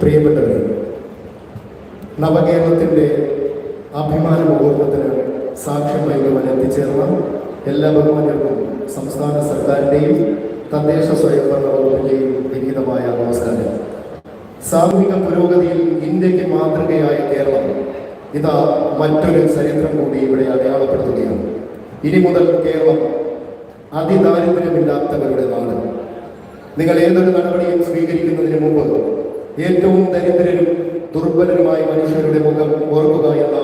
പ്രിയപ്പെട്ടവരെ നവകേരളത്തിന്റെ അഭിമാന മുഹൂർത്തത്തിന് സാക്ഷ്യം വഹിക്കുവാൻ എത്തിച്ചേർന്ന എല്ലാ ബഹുമാനർക്കും സംസ്ഥാന സർക്കാരിന്റെയും തദ്ദേശ സ്വയംഭരണ വകുപ്പിന്റെയും വിനീതമായ നമസ്കാരം. സാമൂഹിക പുരോഗതിയിൽ ഇന്ത്യയ്ക്ക് മാതൃകയായ കേരളം ഇതാ മറ്റൊരു ചരിത്രം കൂടി ഇവിടെ അടയാളപ്പെടുത്തുകയാണ്. ഇനി മുതൽ കേരളം അതിദാരിദ്ര്യമില്ലാത്തവരുടെ നാട്. നിങ്ങൾ ഏതൊരു നടപടിയും സ്വീകരിക്കുന്നതിന് മുമ്പ് ഏറ്റവും ദരിദ്രരും ദുർബലരുമായ മനുഷ്യരുടെ മുഖം ഓർക്കുക എന്ന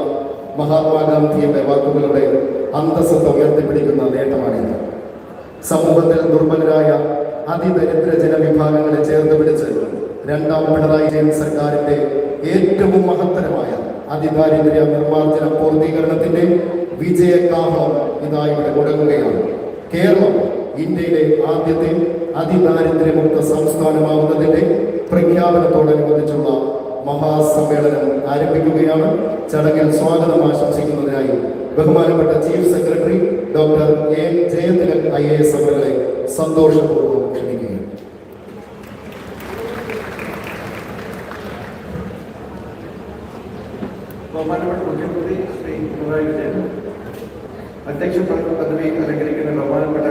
മഹാത്മാഗാന്ധിയുടെ വാക്കുകളുടെ അന്തസ്സത്ത ഉയർത്തിപ്പിടിക്കുന്ന നേട്ടമാണിത്. സമൂഹത്തിൽ ദുർബലരായ അതിദരിദ്ര ജനവിഭാഗങ്ങളെ ചേർത്ത് പിടിച്ച് രണ്ടാം പിണറായി വിജയൻ സർക്കാരിന്റെ ഏറ്റവും മഹത്തരമായ അതിദാരിദ്ര്യ നിർമ്മാർജന പൂർത്തീകരണത്തിന്റെ വിജയകാഹളം ഇതാ ഇവിടെ മുടങ്ങുകയാണ്. കേരളം ഇന്ത്യയിലെ ആദ്യത്തെ അതിദാരിദ്ര്യമുക്ത സംസ്ഥാനമാവുന്നതിന്റെ പ്രഖ്യാപനത്തോടനുബന്ധിച്ചുള്ള മഹാസമ്മേളനം ആരംഭിക്കുകയാണ്. ചടങ്ങിൽ സ്വാഗതം ആശംസിക്കുന്നതിനായി ബഹുമാനപ്പെട്ട chief secretary doctor A. Jayathilak I A S അവരെ സന്തോഷപൂർവം ക്ഷണിക്കുകയാണ്. ബഹുമാനപ്പെട്ട ശ്രീ അധ്യക്ഷ പദവി അലങ്കരിക്കുന്ന ബഹുമാനപ്പെട്ട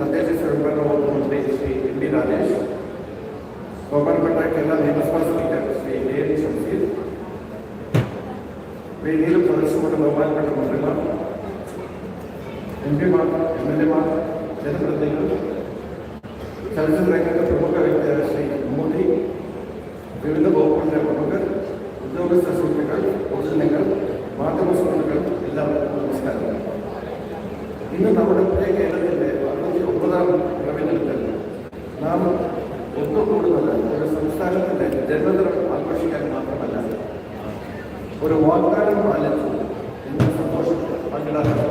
തദ്ദേശ സ്വയംഭരണ വകുപ്പ് മന്ത്രി ശ്രീ എം പി രാജേഷ് ബഹുമാനപ്പെട്ട കേരള നിയമസഭാ speaker Shri A N Shamseer വേദിയിലും പ്രദർശനപ്പെട്ട ബഹുമാനപ്പെട്ട മന്ത്രിമാർ എം പിമാർ എം എൽ എമാർ ജനപ്രതിനിധികൾ ചലച്ചിത്ര രംഗത്തെ പ്രമുഖ വ്യക്തിയായ ശ്രീ മോദി വിവിധ വകുപ്പുകളിലെ പ്രമുഖർ ഉദ്യോഗസ്ഥ സുഹൃത്തുക്കൾ പൊതുജനങ്ങൾ മാധ്യമ സുഹൃത്തുക്കൾ എല്ലാവർക്കും നമസ്കാരം. ഇന്ന് നമ്മുടെ പുതിയ കേരളത്തിന്റെ അറുപത്തി ഒമ്പതാം പിറവിദിനത്തിൽ നാം ഒത്തുകൂടുന്നത് ഒരു സംസ്ഥാനത്തിന്റെ ജന്മദിനം ആഘോഷിക്കാൻ മാത്രമല്ല ഒരു വാഗ്ദാനം പാലിച്ചു ഇന്ന് സന്തോഷം പങ്കിടാറുണ്ട്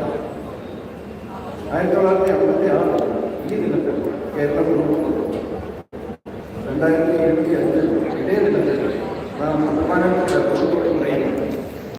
ആയിരത്തി തൊള്ളായിരത്തി അമ്പത്തി ആറ് ഈ ദിനത്തിൽ കേരളം രൂപം രണ്ടായിരത്തി ഇരുപത്തി അഞ്ചിൽ ഇതേ ദിനത്തിൽ നാം പറയും